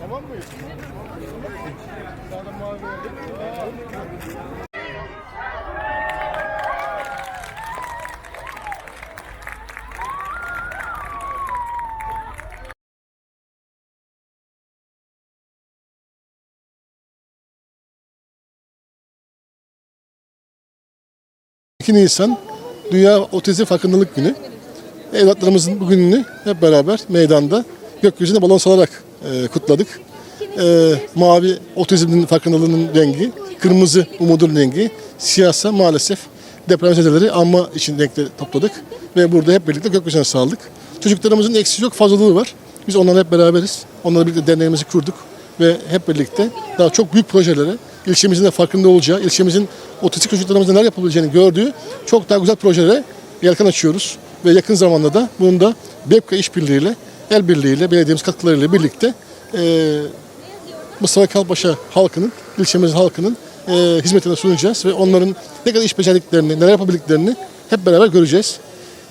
Tamam mı? Sağda mavi ...2 Nisan Dünya Otizm Farkındalık Günü. Evlatlarımızın bu gününü hep beraber meydanda gökyüzüne balon salarak e, kutladık. E, mavi otizmin farkındalığının rengi, kırmızı umudun rengi, siyahsa maalesef depremzedeleri anma için renkleri topladık. Ve burada hep birlikte gökyüzüne saldık. Çocuklarımızın eksiği yok, fazlalığı var. Biz onlarla hep beraberiz. Onlarla birlikte derneğimizi kurduk ve hep birlikte daha çok büyük projelere, ilçemizin de farkında olacağı, ilçemizin otistik çocuklarımızın neler yapabileceğini gördüğü çok daha güzel projelere yelken açıyoruz. Ve yakın zamanda da bunu da BEPKA işbirliğiyle, el birliğiyle, belediyemiz katkılarıyla birlikte eee Mustafa Kalpaşa halkının, ilçemizin halkının eee hizmetine sunacağız ve onların ne kadar iş becerdiklerini, neler yapabildiklerini hep beraber göreceğiz.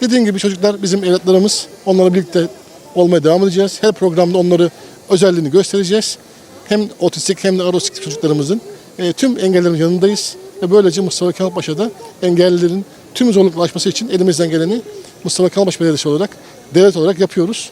Dediğim gibi çocuklar bizim evlatlarımız, onlarla birlikte olmaya devam edeceğiz. Her programda onları özelliğini göstereceğiz. Hem otistik hem de arotistik çocuklarımızın eee, tüm engellerin yanındayız. Ve böylece Mustafa Kemal Paşa'da engellilerin tüm zorlukları aşması için elimizden geleni Mustafa Kemal Paşa Belediyesi olarak, devlet olarak yapıyoruz.